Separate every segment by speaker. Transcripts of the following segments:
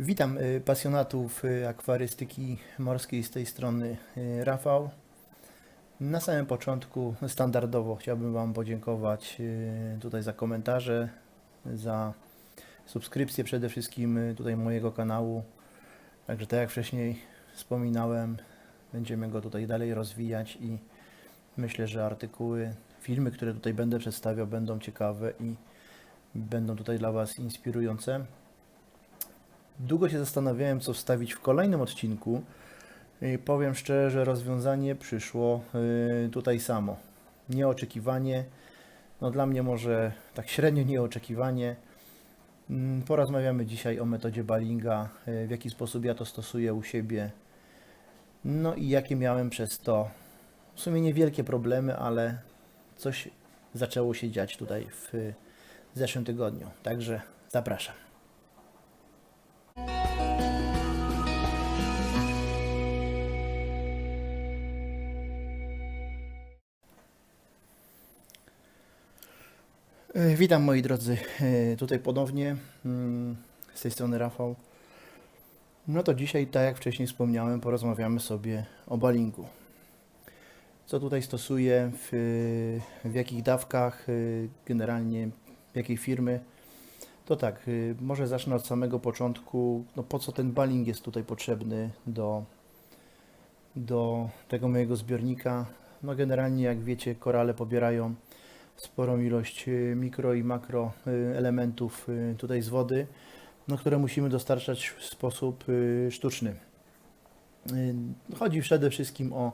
Speaker 1: Witam y, pasjonatów y, akwarystyki morskiej z tej strony y, Rafał. Na samym początku standardowo chciałbym Wam podziękować tutaj za komentarze, za subskrypcję przede wszystkim tutaj mojego kanału. Także tak jak wcześniej wspominałem, będziemy go tutaj dalej rozwijać i myślę, że artykuły, filmy, które tutaj będę przedstawiał będą ciekawe i będą tutaj dla Was inspirujące. Długo się zastanawiałem, co wstawić w kolejnym odcinku. I powiem szczerze, że rozwiązanie przyszło y, tutaj samo. Nieoczekiwanie. No dla mnie może tak średnio nieoczekiwanie. Mm, Porozmawiamy dzisiaj o metodzie Balinga, y, w jaki sposób ja to stosuję u siebie. No i jakie miałem przez to w sumie niewielkie problemy, ale coś zaczęło się dziać tutaj w y, zeszłym tygodniu. Także zapraszam. Witam moi drodzy, e, tutaj ponownie mm, z tej strony Rafał. No to dzisiaj, tak jak wcześniej wspomniałem, porozmawiamy sobie o balingu. Co tutaj stosuję, w, w jakich dawkach, e, generalnie jakiej firmy. To tak, e, może zacznę od samego początku. No po co ten baling jest tutaj potrzebny do, do tego mojego zbiornika? No generalnie jak wiecie, korale pobierają sporą ilość y, mikro i makro y, elementów y, tutaj z wody, no, które musimy dostarczać w sposób sztuczny. Chodzi przede wszystkim o,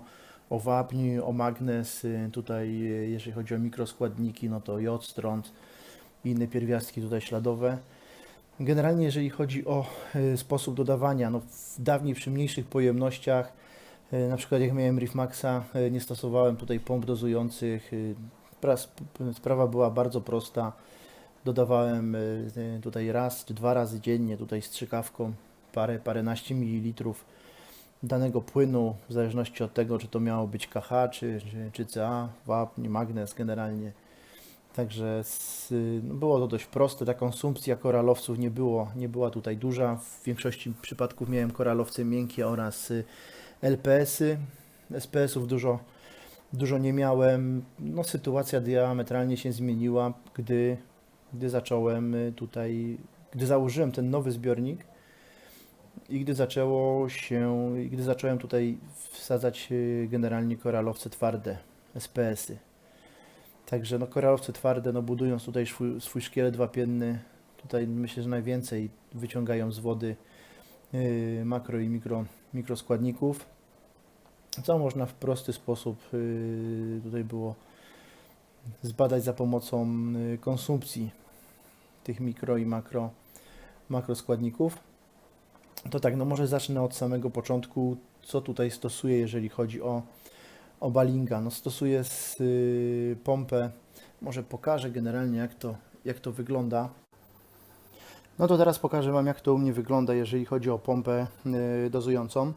Speaker 1: o wapń, o magnez, tutaj jeżeli chodzi o mikroskładniki, no to jod, strąd inne pierwiastki tutaj śladowe. Generalnie jeżeli chodzi o sposób dodawania, no dawniej przy mniejszych pojemnościach, na przykład jak miałem Reef Maxa, y, nie stosowałem tutaj pomp dozujących, Sprawa była bardzo prosta. Dodawałem y, y, tutaj raz czy dwa razy dziennie tutaj strzykawką parę, paręnaście mililitrów danego płynu, w zależności od tego, czy to miało być KH, czy, czy, czy CA, wapń, magnez generalnie. Także s- y, no było to dość proste. Ta konsumpcja koralowców nie, było, nie była tutaj duża. W większości przypadków miałem koralowce miękkie oraz LPS-y. SPS-ów dużo, dużo nie miałem. No, sytuacja diametralnie się zmieniła, gdy, gdy zacząłem y, tutaj, gdy założyłem ten nowy zbiornik i gdy zaczęło się, gdy zacząłem tutaj wsadzać y, generalnie koralowce twarde, SPS-y. Także no, koralowce twarde, no, budując tutaj swój, swój szkielet wapienny, tutaj myślę, że najwięcej wyciągają z wody y, makro i mikro, mikroskładników co można w prosty sposób y, tutaj było zbadać za pomocą y, konsumpcji tych mikro i makro, makroskładników. To tak, no może zacznę od samego początku, co tutaj stosuję, jeżeli chodzi o, o balinga. No stosuję z, y, pompę, może pokażę generalnie jak to, jak to wygląda. No to teraz pokażę Wam jak to u mnie wygląda, jeżeli chodzi o pompę dozującą.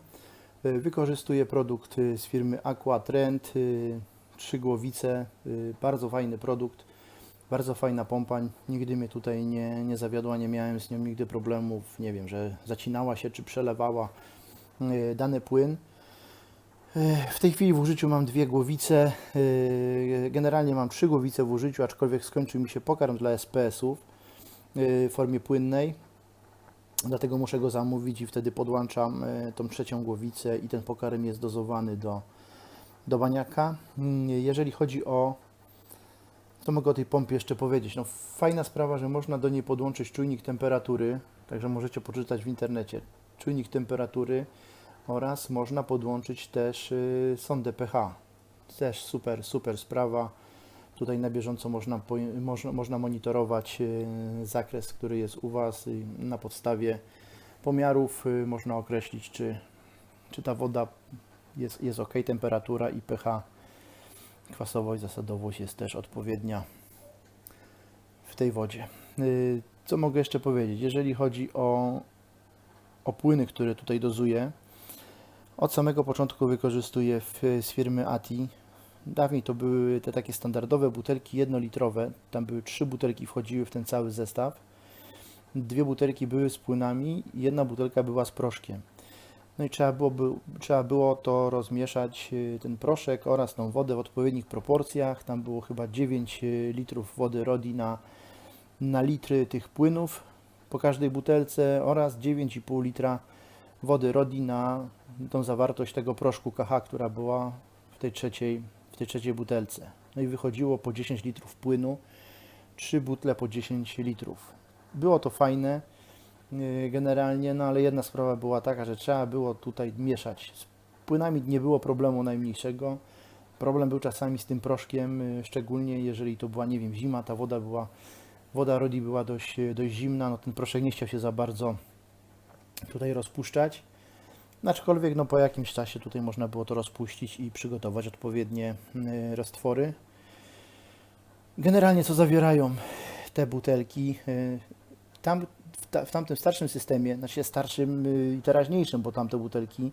Speaker 1: Y, Wykorzystuję produkt y, z firmy Aqua Trend, y, trzy głowice, bardzo fajny produkt, bardzo fajna pompa, nigdy mnie tutaj nie, nie zawiodła, nie miałem z nią nigdy problemów, nie wiem, że zacinała się czy przelewała dany płyn. W tej chwili w użyciu mam dwie głowice, generalnie mam trzy głowice w użyciu, aczkolwiek skończył mi się pokarm dla SPS-ów w formie płynnej. Dlatego muszę go zamówić i wtedy podłączam e, tą trzecią głowicę i ten pokarm jest dozowany do, do baniaka. Mm, Jeżeli chodzi o, co mogę o tej pompie jeszcze powiedzieć? No fajna sprawa, że można do niej podłączyć czujnik temperatury, także możecie poczytać w internecie. Czujnik temperatury oraz można podłączyć też y, sondę pH. Też super, super sprawa. Tutaj na bieżąco można, można, można monitorować e, zakres, który jest u Was na podstawie pomiarów e, można określić, czy, czy ta woda jest, jest ok, temperatura i pH, kwasowość, zasadowość jest też odpowiednia w tej wodzie. E, Co mogę jeszcze powiedzieć? Jeżeli chodzi o, o płyny, które tutaj dozuję, od samego początku wykorzystuję z firmy ATI Dawniej to były te takie standardowe butelki jednolitrowe. Tam były trzy butelki, wchodziły w ten cały zestaw. dwie butelki były z płynami, jedna butelka była z proszkiem. No i trzeba było, by, trzeba było to rozmieszać, y, ten proszek oraz tą wodę w odpowiednich proporcjach. Tam było chyba 9 y, litrów wody Rodi na, na litry tych płynów po każdej butelce oraz 9,5 litra wody Rodi na tą zawartość tego proszku KH, która była w tej trzeciej, tej trzeciej butelce. No i wychodziło po 10 litrów płynu, 3 butle po 10 litrów. Było to fajne yy, generalnie, no ale jedna sprawa była taka, że trzeba było tutaj mieszać. Z płynami nie było problemu najmniejszego. Problem był czasami z tym proszkiem, yy, szczególnie jeżeli to była, nie wiem, zima, ta woda była, woda Rodi była dość, yy, dość zimna, no ten proszek nie chciał się za bardzo tutaj rozpuszczać. Aczkolwiek no, po jakimś czasie tutaj można było to rozpuścić i przygotować odpowiednie y, roztwory. Generalnie co zawierają te butelki? y, Tam, w, ta, w tamtym starszym systemie, znaczy starszym y, i teraźniejszym, bo tamte butelki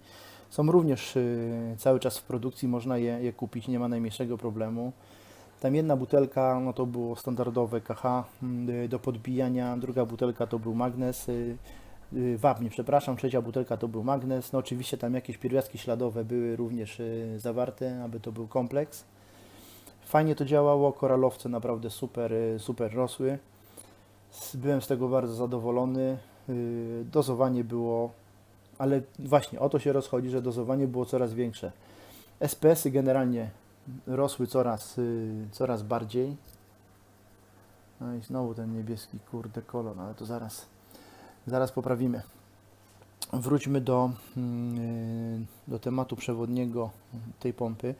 Speaker 1: są również y, cały czas w produkcji, można je, je kupić, nie ma najmniejszego problemu. Tam jedna butelka, no to było standardowe KH y, do podbijania, druga butelka to był magnes, y, wapń, przepraszam, trzecia butelka to był magnes. No oczywiście tam jakieś pierwiastki śladowe były również y, zawarte, aby to był kompleks. Fajnie to działało, koralowce naprawdę super, y, super rosły. Byłem z tego bardzo zadowolony. Dozowanie było, ale właśnie o to się rozchodzi, że dozowanie było coraz większe. SPS-y generalnie rosły coraz, coraz bardziej. No i znowu ten niebieski kurde kolor, ale to zaraz, zaraz poprawimy. Wróćmy do, mm, y, do tematu przewodniego tej pompy.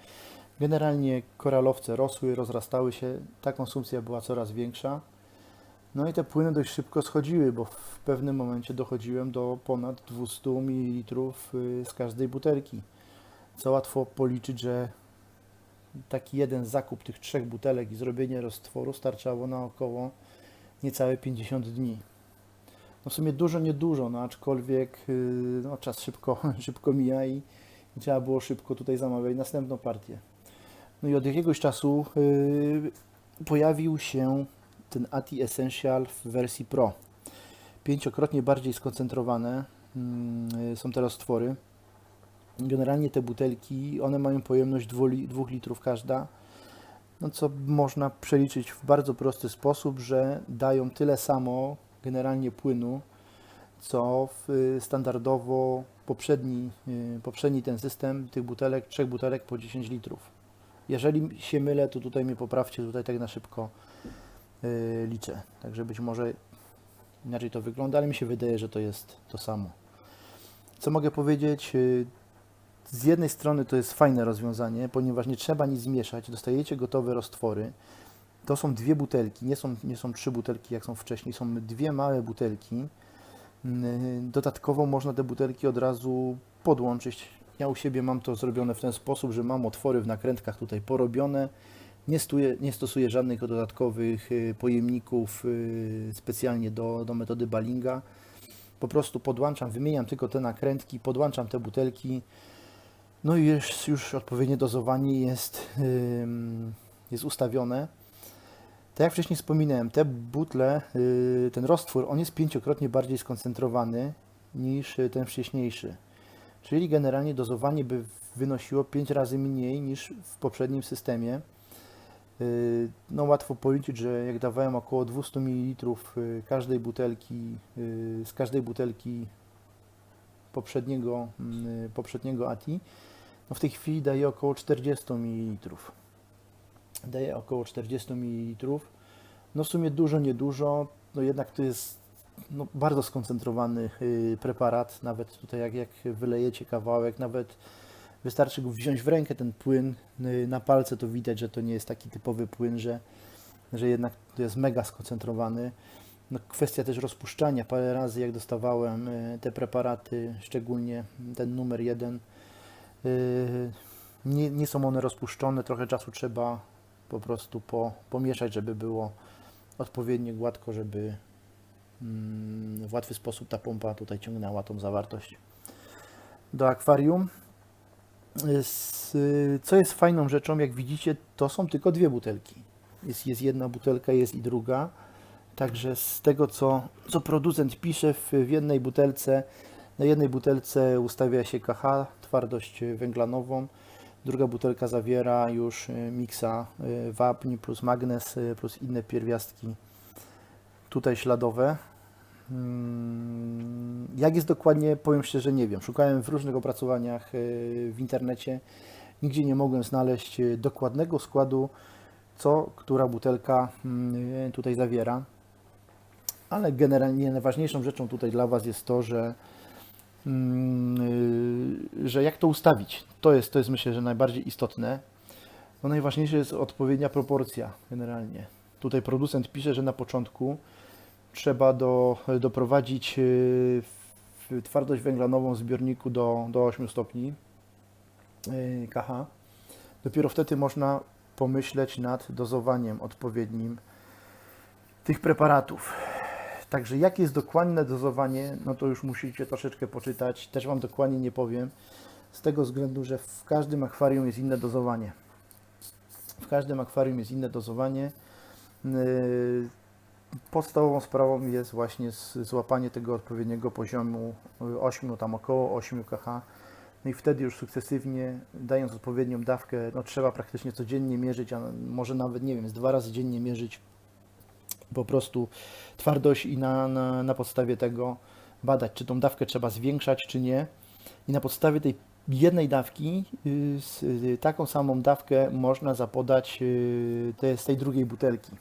Speaker 1: Generalnie koralowce rosły, rozrastały się, ta konsumpcja była coraz większa. No i te płyny dość szybko schodziły, bo w pewnym momencie dochodziłem do ponad 200 ml y, z każdej butelki. Co łatwo policzyć, że taki jeden zakup tych trzech butelek i zrobienie roztworu starczało na około niecałe 50 dni. No w sumie dużo, niedużo, no aczkolwiek y, no, czas szybko, szybko mija i, trzeba było szybko tutaj zamawiać następną partię. No i od jakiegoś czasu y, pojawił się ten ATI Essential w wersji Pro. Pięciokrotnie bardziej skoncentrowane mm, są te roztwory. Generalnie te butelki, one mają pojemność 2 litrów każda, no co można przeliczyć w bardzo prosty sposób, że dają tyle samo generalnie płynu, co w, y, standardowo poprzedni, y, poprzedni ten system tych butelek, trzech butelek po 10 litrów. Jeżeli się mylę, to tutaj mnie poprawcie, tutaj tak na szybko y, liczę. Także być może inaczej to wygląda, ale mi się wydaje, że to jest to samo. Co mogę powiedzieć? Z jednej strony to jest fajne rozwiązanie, ponieważ nie trzeba nic zmieszać, dostajecie gotowe roztwory. To są dwie butelki, nie są, nie są trzy butelki jak są wcześniej, są dwie małe butelki. Dodatkowo można te butelki od razu podłączyć. Ja u siebie mam to zrobione w ten sposób, że mam otwory w nakrętkach tutaj porobione. Nie, stuję, nie stosuję żadnych dodatkowych y, pojemników y, specjalnie do, do metody Balinga. Po prostu podłączam, wymieniam tylko te nakrętki, podłączam te butelki. No i już, już odpowiednie dozowanie jest, jest ustawione. Tak jak wcześniej wspominałem, te butle, y, ten roztwór, on jest pięciokrotnie bardziej skoncentrowany niż y, ten wcześniejszy. Czyli generalnie dozowanie by wynosiło 5 razy mniej niż w poprzednim systemie. Y, No łatwo policzyć, że jak dawałem około 200 ml każdej butelki, z każdej butelki poprzedniego, mm, poprzedniego ATI, no w tej chwili daje około 40 ml. Daje około 40 ml. No w sumie dużo, niedużo, no jednak to jest no, bardzo skoncentrowany y, preparat, nawet tutaj jak, jak wylejecie kawałek, nawet wystarczy go wziąć w rękę ten płyn y, na palce, to widać, że to nie jest taki typowy płyn, że, że jednak to jest mega skoncentrowany. No, kwestia też rozpuszczania. Parę razy jak dostawałem y, te preparaty, szczególnie ten numer jeden, nie, nie są one rozpuszczone, trochę czasu trzeba po prostu po, pomieszać, żeby było odpowiednio gładko, żeby mm, w łatwy sposób ta pompa tutaj ciągnęła tą zawartość do akwarium. Co jest fajną rzeczą, jak widzicie, to są tylko dwie butelki. Jest, jest jedna butelka, jest i druga. Także z tego, co, co producent pisze w, w jednej butelce, na jednej butelce ustawia się KH, twardość węglanową, druga butelka zawiera już y, miksa y, wapń plus magnez y, plus inne pierwiastki tutaj śladowe. Mm, Jak jest dokładnie, powiem szczerze, nie wiem. Szukałem w różnych opracowaniach w internecie. Nigdzie nie mogłem znaleźć dokładnego składu, co która butelka mm, tutaj zawiera. Ale generalnie najważniejszą rzeczą tutaj dla Was jest to, że, że jak to ustawić. To jest, to jest myślę, że najbardziej istotne. No najważniejsze jest odpowiednia proporcja generalnie. Tutaj producent pisze, że na początku trzeba do, doprowadzić y, twardość węglanową w zbiorniku do, do 8 stopni y, KH. Dopiero wtedy można pomyśleć nad dozowaniem odpowiednim tych preparatów. Także jakie jest dokładne dozowanie, no to już musicie troszeczkę poczytać. Też Wam dokładnie nie powiem, z tego względu, że w każdym akwarium jest inne dozowanie. W każdym akwarium jest inne dozowanie. Yy, Podstawową sprawą jest właśnie złapanie tego odpowiedniego poziomu y, 8, tam około 8 kH. No i wtedy już sukcesywnie, dając odpowiednią dawkę, no trzeba praktycznie codziennie mierzyć, a może nawet, nie wiem, z dwa razy dziennie mierzyć po prostu twardość i na, na, na podstawie tego badać, czy tą dawkę trzeba zwiększać, czy nie. I na podstawie tej jednej dawki, y, y, taką samą dawkę można zapodać y, te, z tej drugiej butelki.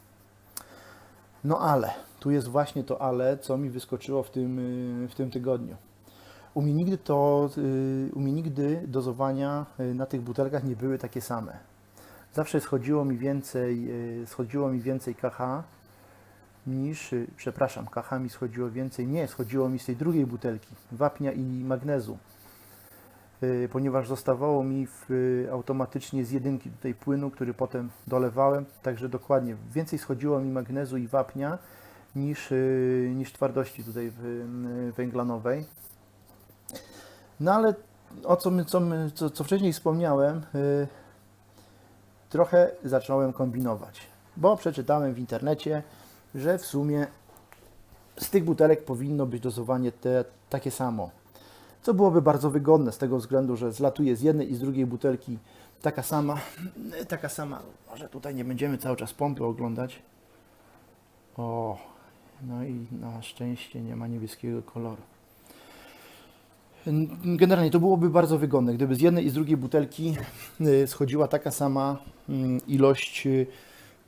Speaker 1: No ale, tu jest właśnie to ale, co mi wyskoczyło w tym, w tym tygodniu. U mnie nigdy to, u mnie nigdy dozowania na tych butelkach nie były takie same. Zawsze schodziło mi więcej, schodziło mi więcej KH niż, przepraszam, KH mi schodziło więcej, nie, schodziło mi z tej drugiej butelki, wapnia i magnezu, Y, ponieważ zostawało mi w, y, automatycznie z jedynki tutaj płynu, który potem dolewałem, także dokładnie więcej schodziło mi magnezu i wapnia niż, y, niż twardości tutaj węglanowej. No ale o co, co, my, co, co wcześniej wspomniałem, trochę zacząłem kombinować, bo przeczytałem w internecie, że w sumie z tych butelek powinno być dozowanie te, takie samo. Co byłoby bardzo wygodne z tego względu, że zlatuje z jednej i z drugiej butelki taka sama, taka sama, może tutaj nie będziemy cały czas pompy oglądać. O, no i na szczęście nie ma niebieskiego koloru. Generalnie to byłoby bardzo wygodne, gdyby z jednej i z drugiej butelki y, schodziła taka sama mm, ilość y,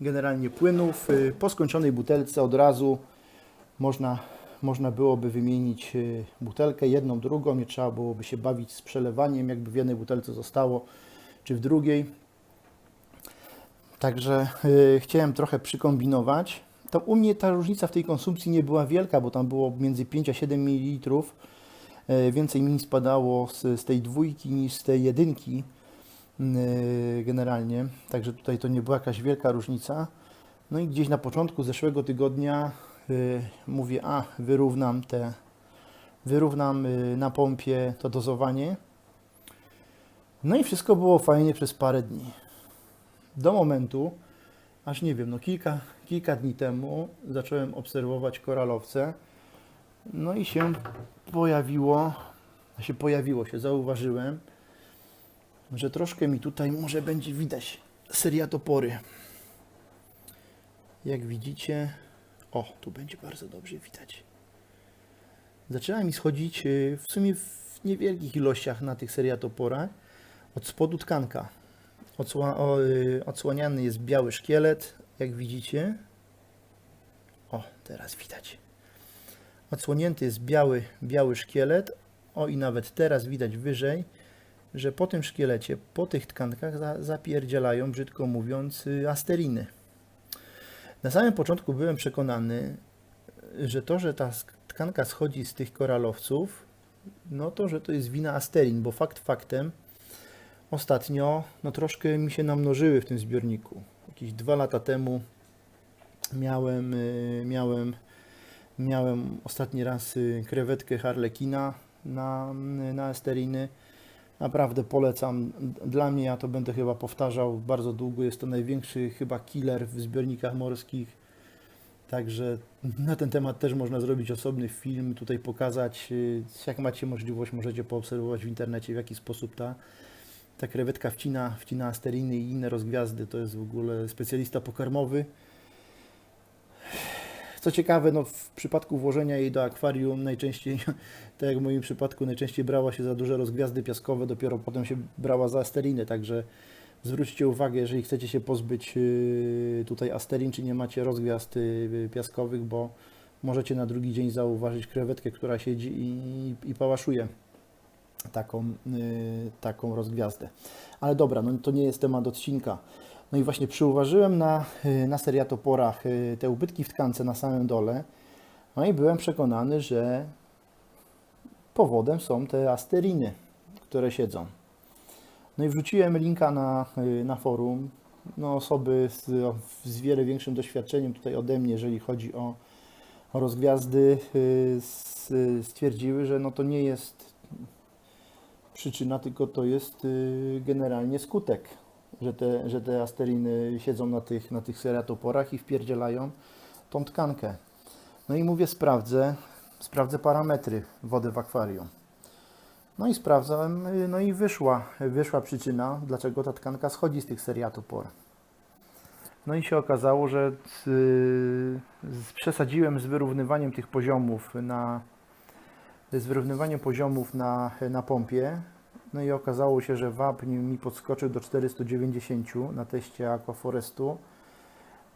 Speaker 1: generalnie płynów. Y, Po skończonej butelce od razu można, można byłoby wymienić y, butelkę, jedną, drugą, nie trzeba byłoby się bawić z przelewaniem, jakby w jednej butelce zostało, czy w drugiej. Także y, chciałem trochę przykombinować. To u mnie ta różnica w tej konsumpcji nie była wielka, bo tam było między 5 a 7 ml. Więcej mi spadało z, z tej dwójki niż z tej jedynki generalnie. Także tutaj to nie była jakaś wielka różnica. No i gdzieś na początku zeszłego tygodnia y, mówię, a wyrównam te, wyrównam y, na pompie to dozowanie. No i wszystko było fajnie przez parę dni. Do momentu, aż nie wiem, no kilka, kilka dni temu zacząłem obserwować koralowce. No i się pojawiło, się pojawiło się, zauważyłem, że troszkę mi tutaj może będzie widać seriatopory. Jak widzicie, o, tu będzie bardzo dobrze widać. Zaczyna mi schodzić y, w sumie w niewielkich ilościach na tych seriatoporach od spodu tkanka. Odsła, o, y, odsłaniany jest biały szkielet, jak widzicie. O, teraz widać. Odsłonięty jest biały, biały szkielet. O, i nawet teraz widać wyżej, że po tym szkielecie, po tych tkankach za, zapierdzielają, brzydko mówiąc, y, asteriny. Na samym początku byłem przekonany, że to, że ta tkanka schodzi z tych koralowców, no to, że to jest wina asterin, bo fakt faktem, ostatnio no troszkę mi się namnożyły w tym zbiorniku. Jakieś dwa lata temu miałem, y, miałem, miałem ostatni raz y, krewetkę harlekina na, na esteriny. Naprawdę polecam. Dla mnie, ja to będę chyba powtarzał bardzo długo, jest to największy chyba killer w zbiornikach morskich. Także na ten temat też można zrobić osobny film, tutaj pokazać, y, jak macie możliwość, możecie poobserwować w internecie, w jaki sposób ta, ta krewetka wcina, wcina asteriny i inne rozgwiazdy. To jest w ogóle specjalista pokarmowy. Co ciekawe, no w przypadku włożenia jej do akwarium najczęściej, tak jak w moim przypadku, najczęściej brała się za duże rozgwiazdy piaskowe, dopiero potem się brała za asteriny, także zwróćcie uwagę, jeżeli chcecie się pozbyć yy, tutaj asterin, czy nie macie rozgwiazd yy, piaskowych, bo możecie na drugi dzień zauważyć krewetkę, która siedzi i, i pałaszuje taką, yy, taką rozgwiazdę. Ale dobra, no to nie jest temat odcinka. No i właśnie przyuważyłem na, yy, na seriatoporach yy, te ubytki w tkance na samym dole. No i byłem przekonany, że powodem są te asteriny, które siedzą. No i wrzuciłem linka na, y, na forum. No osoby z, z wiele większym doświadczeniem tutaj ode mnie, jeżeli chodzi o, o rozgwiazdy, y, stwierdziły, że no to nie jest przyczyna, tylko to jest y, generalnie skutek, że te, że te asteriny siedzą na tych, na tych seratoporach i wpierdzielają tą tkankę. No i mówię, sprawdzę, sprawdzę parametry wody w akwarium. No i sprawdzałem, no i wyszła, wyszła przyczyna, dlaczego ta tkanka schodzi z tych seriatopor. No i się okazało, że z, przesadziłem z wyrównywaniem tych poziomów na z wyrównywaniem poziomów na, na pompie. No i okazało się, że wapń mi podskoczył do 490 na teście Aquaforestu.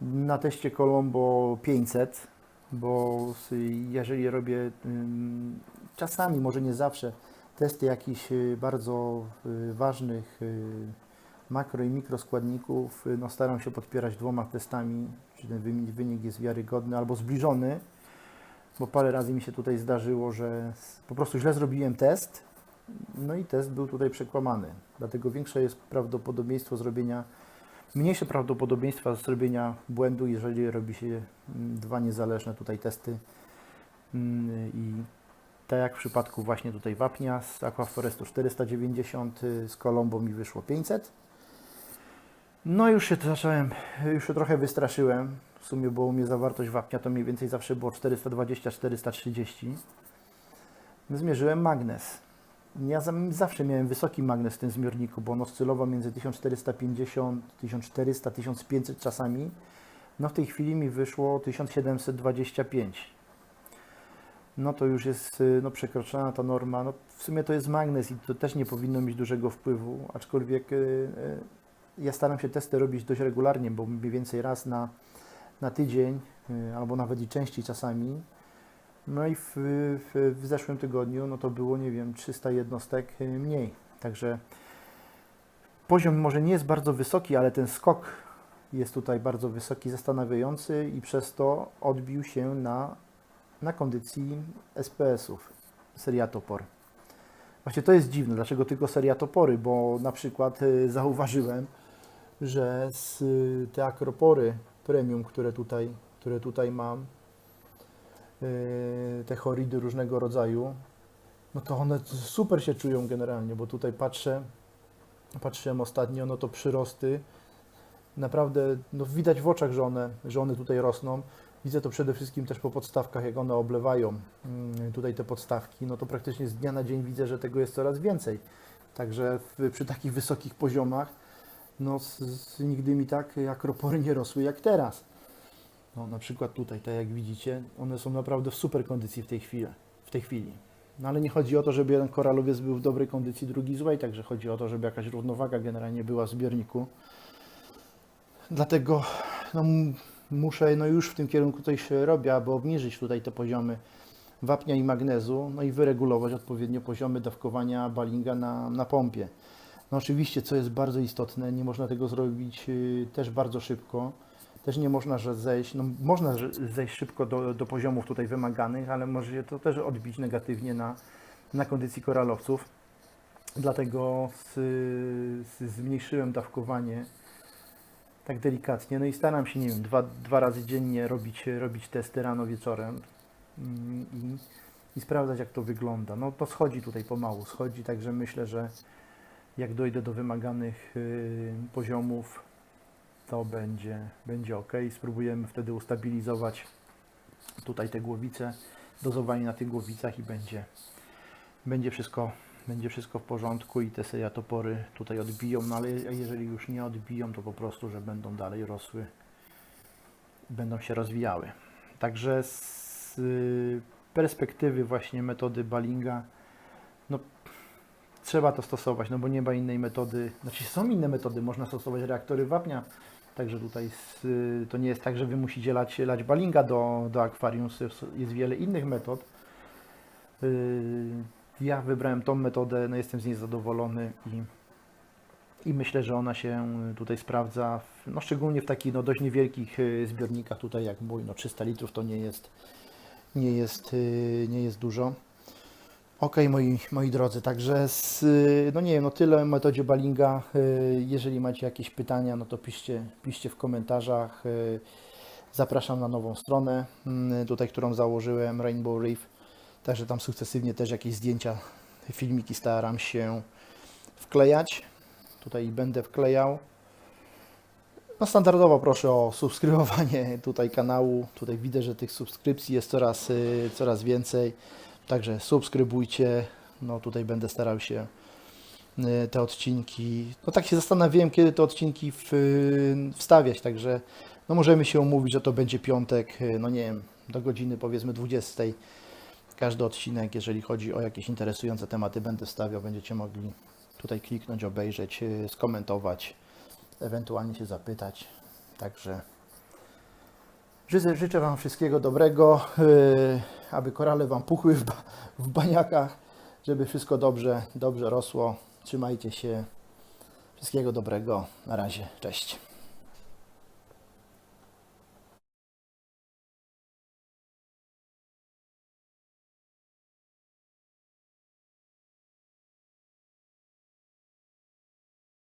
Speaker 1: Na teście Colombo 500, bo jeżeli robię czasami, może nie zawsze, testy jakichś y, bardzo y, ważnych y, makro i mikroskładników, no staram się podpierać dwoma testami, czy ten wynik, jest wiarygodny albo zbliżony, bo parę razy mi się tutaj zdarzyło, że po prostu źle zrobiłem test, no i test był tutaj przekłamany. Dlatego większe jest prawdopodobieństwo zrobienia, mniejsze prawdopodobieństwa zrobienia błędu, jeżeli robi się mm, dwa niezależne tutaj testy Mm, i tak jak w przypadku właśnie tutaj wapnia z Aquaforestu 490, y, z Colombo mi wyszło 500. No już się zacząłem, już się trochę wystraszyłem. W sumie, bo u mnie zawartość wapnia to mniej więcej zawsze było 420-430. Zmierzyłem magnes. Ja za- zawsze miałem wysoki magnes w tym zbiorniku, bo on oscylował między 1450, 1400, 1500 czasami. No w tej chwili mi wyszło 1725 no to już jest y, no, przekroczona ta norma. No, w sumie to jest magnes i to też nie powinno mieć dużego wpływu, aczkolwiek y, y, ja staram się testy robić dość regularnie, bo mniej więcej raz na, na tydzień, albo nawet i częściej czasami. No i w, w, w zeszłym tygodniu no to było, nie wiem, 300 jednostek y, mniej. Także poziom może nie jest bardzo wysoki, ale ten skok jest tutaj bardzo wysoki, zastanawiający i przez to odbił się na na kondycji SPS-ów, seriatopor. Właśnie to jest dziwne, dlaczego tylko seriatopory, bo na przykład y, zauważyłem, że z, y, te akropory premium, które tutaj, które tutaj mam, te choridy różnego rodzaju, no to one super się czują generalnie, bo tutaj patrzę, patrzyłem ostatnio, no to przyrosty, naprawdę no widać w oczach, że one, że one tutaj rosną. Widzę to przede wszystkim też po podstawkach, jak one oblewają mm, tutaj te podstawki, no to praktycznie z dnia na dzień widzę, że tego jest coraz więcej. Także w, przy takich wysokich poziomach, no z, z, nigdy mi tak akropory nie rosły jak teraz. No na przykład tutaj, tak jak widzicie, one są naprawdę w super kondycji w tej chwili. W tej chwili. No ale nie chodzi o to, żeby jeden koralowiec był w dobrej kondycji, drugi złej, także chodzi o to, żeby jakaś równowaga generalnie była w zbiorniku. Dlatego no, muszę, no już w tym kierunku się robię, aby obniżyć tutaj te poziomy wapnia i magnezu, no i wyregulować odpowiednio poziomy dawkowania balinga na, na pompie. No oczywiście, co jest bardzo istotne, nie można tego zrobić y, też bardzo szybko. Też nie można że zejść, no można zejść szybko do, do poziomów tutaj wymaganych, ale może się to też odbić negatywnie na, na kondycji koralowców. Dlatego z, z, zmniejszyłem dawkowanie tak delikatnie. No i staram się, nie wiem, dwa, dwa razy dziennie robić, robić testy rano, wieczorem mm, i, i sprawdzać, jak to wygląda. No to schodzi tutaj pomału, schodzi, także myślę, że jak dojdę do wymaganych y, poziomów, to będzie, będzie ok. Spróbujemy wtedy ustabilizować tutaj te głowice, dozowanie na tych głowicach i będzie, będzie wszystko będzie wszystko w porządku i te sejatopory tutaj odbiją, no ale jeżeli już nie odbiją, to po prostu, że będą dalej rosły, będą się rozwijały. Także z perspektywy właśnie metody Balinga, no trzeba to stosować, no bo nie ma innej metody, znaczy są inne metody, można stosować reaktory wapnia, także tutaj to nie jest tak, że Wy musicie lać, lać Balinga do, do akwarium, jest, jest wiele innych metod. Y, ja wybrałem tą metodę, no jestem z niej zadowolony i, i myślę, że ona się tutaj sprawdza, w, no szczególnie w takich no, dość niewielkich y, zbiornikach tutaj jak mój, no 300 litrów to nie jest, nie jest, y, nie jest dużo. Ok, moi, moi drodzy, także z, y, no nie wiem, no tyle o metodzie Balinga. Y, Jeżeli macie jakieś pytania, no to piszcie, piszcie w komentarzach. Y, Zapraszam na nową stronę, mm, tutaj, którą założyłem, Rainbow Reef. Także tam sukcesywnie też jakieś zdjęcia, filmiki staram się wklejać. Tutaj będę wklejał. No standardowo proszę o subskrybowanie tutaj kanału. Tutaj widzę, że tych subskrypcji jest coraz, coraz więcej. Także subskrybujcie. No tutaj będę starał się y, te odcinki. No tak się zastanawiałem, kiedy te odcinki w, wstawiać. Także no możemy się umówić, że to będzie piątek, y, no nie wiem, do godziny powiedzmy 20. Każdy odcinek, jeżeli chodzi o jakieś interesujące tematy, będę stawiał. Będziecie mogli tutaj kliknąć, obejrzeć, y, skomentować, ewentualnie się zapytać. Także życzę, życzę Wam wszystkiego dobrego, y, aby korale Wam puchły w, ba- w baniakach, żeby wszystko dobrze, dobrze rosło. Trzymajcie się. Wszystkiego dobrego. Na razie. Cześć.